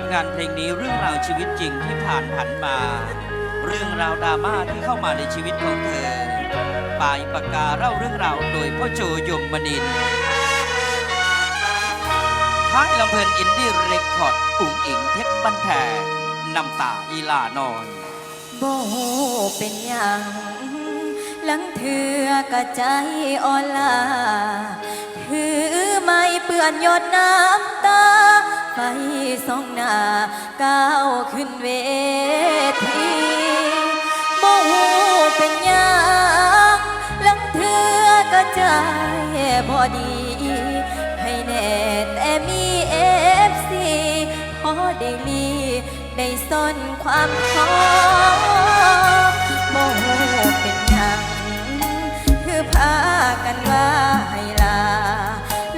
กับงานเพลงนี้เรื่องราวชีวิตจริงที่ผ่านผันมา เรื่องราวดราม่าที่เข้ามาในชีวิตของเธอปลายปากกาเล่าเรื่องราวโดยพ่อโจยมมนินท้ายลำเพลินอินดี้เรคคอร์ดอุ๋งอิงเพชรบันแพงนำตาอีลานอยโบเป็นอย่างหลังเถือกระใจอ่อนลาถือไม่เปื้อนหยดน้ำตา ไปสองหน้าก้าวขึ้นเวทีโมเป็นย่างลังเถือกะใจบอดี ให้แน่แต่มีเอฟซีพอได้ลีได้ซ่อนความท้อโมโหเป็นหยังคือพากันว่าให้ลา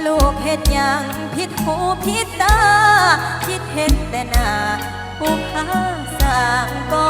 ลูกเห็ดยัง ผิดหูผิดตา คิดเห็นแต่หน้าผู้ค้าสางก่อ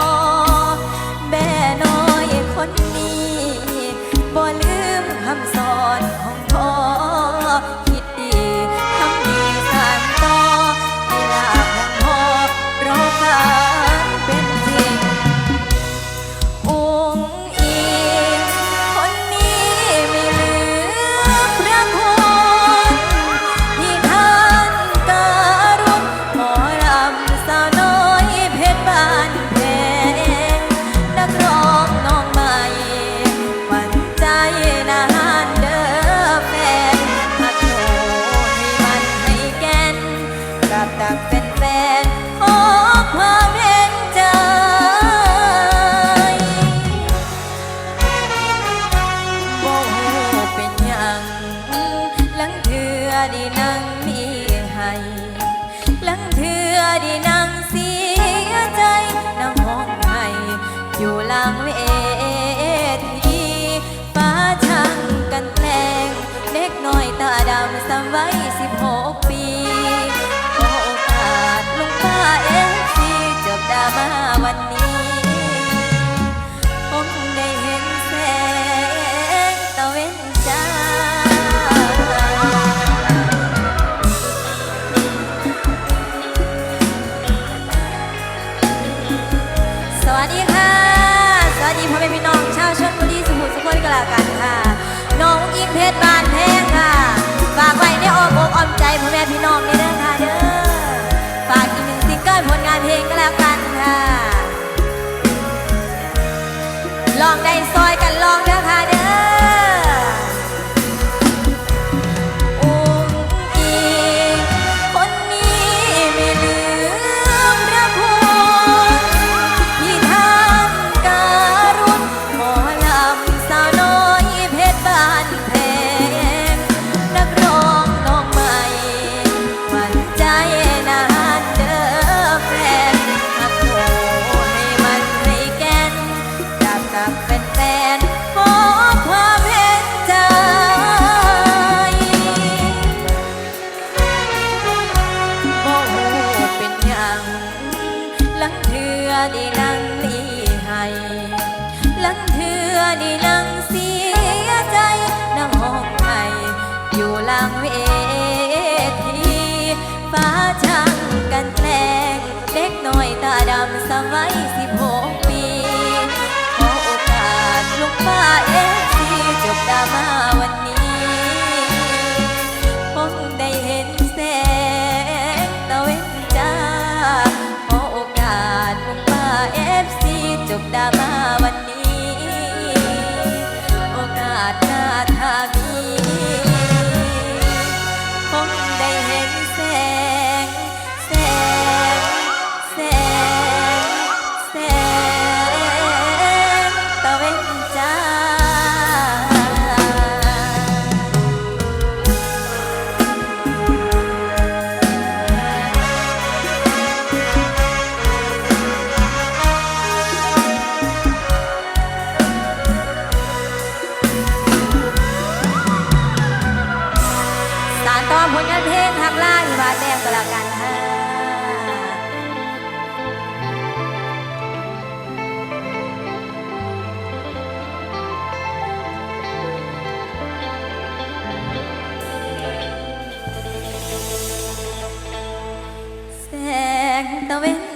วัสดีค่ะ สวัสดีพ่อแม่พี่น้องชาวชนบุรีสมุทรสาครกันละกันค่ะ น้องอิงเพชรบานแพงค่ะ ฝากไว้ในอ้อมอกอ้อมใจพ่อแม่พี่น้องเด้อค่ะเด้อ ฝากอีกหนึ่งซิงเกิลผลงานเพลงก็แล้วกันค่ะ ลองได้ซอยกันลองเด้อค่ะ ได้นั่งเสียใจ นั่งห้องไห้อยู่หลังเวทีฟ้าช่างกันแกล้งเด็กน้อยตาดำสมัยาถ้ามี อมผลงานเพลงหักล้าที่บาดแดงก็แล้วกันฮ่ะแสงตะเวน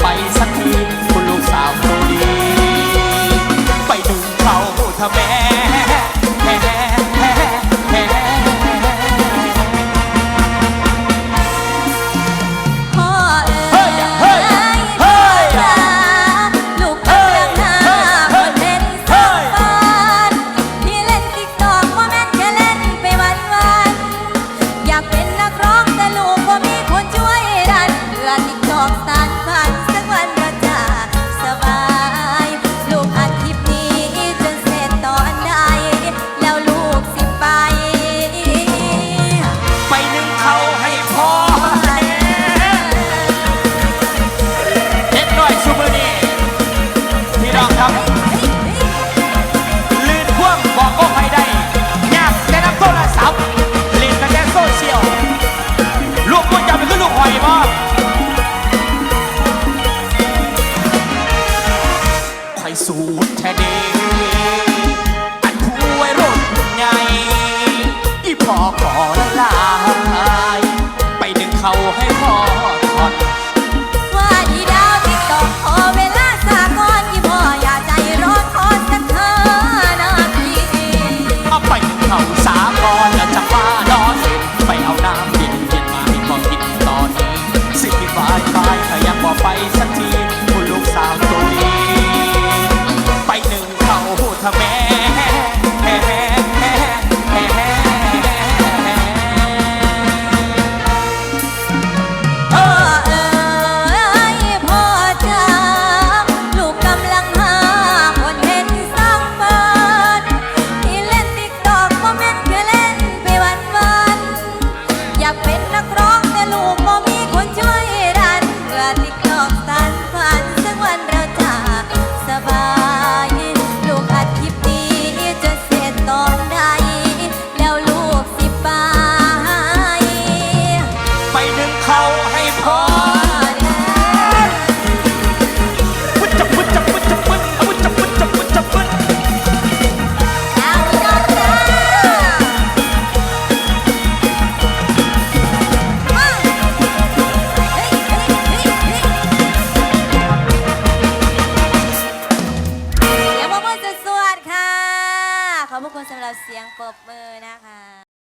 ไปสักที คอย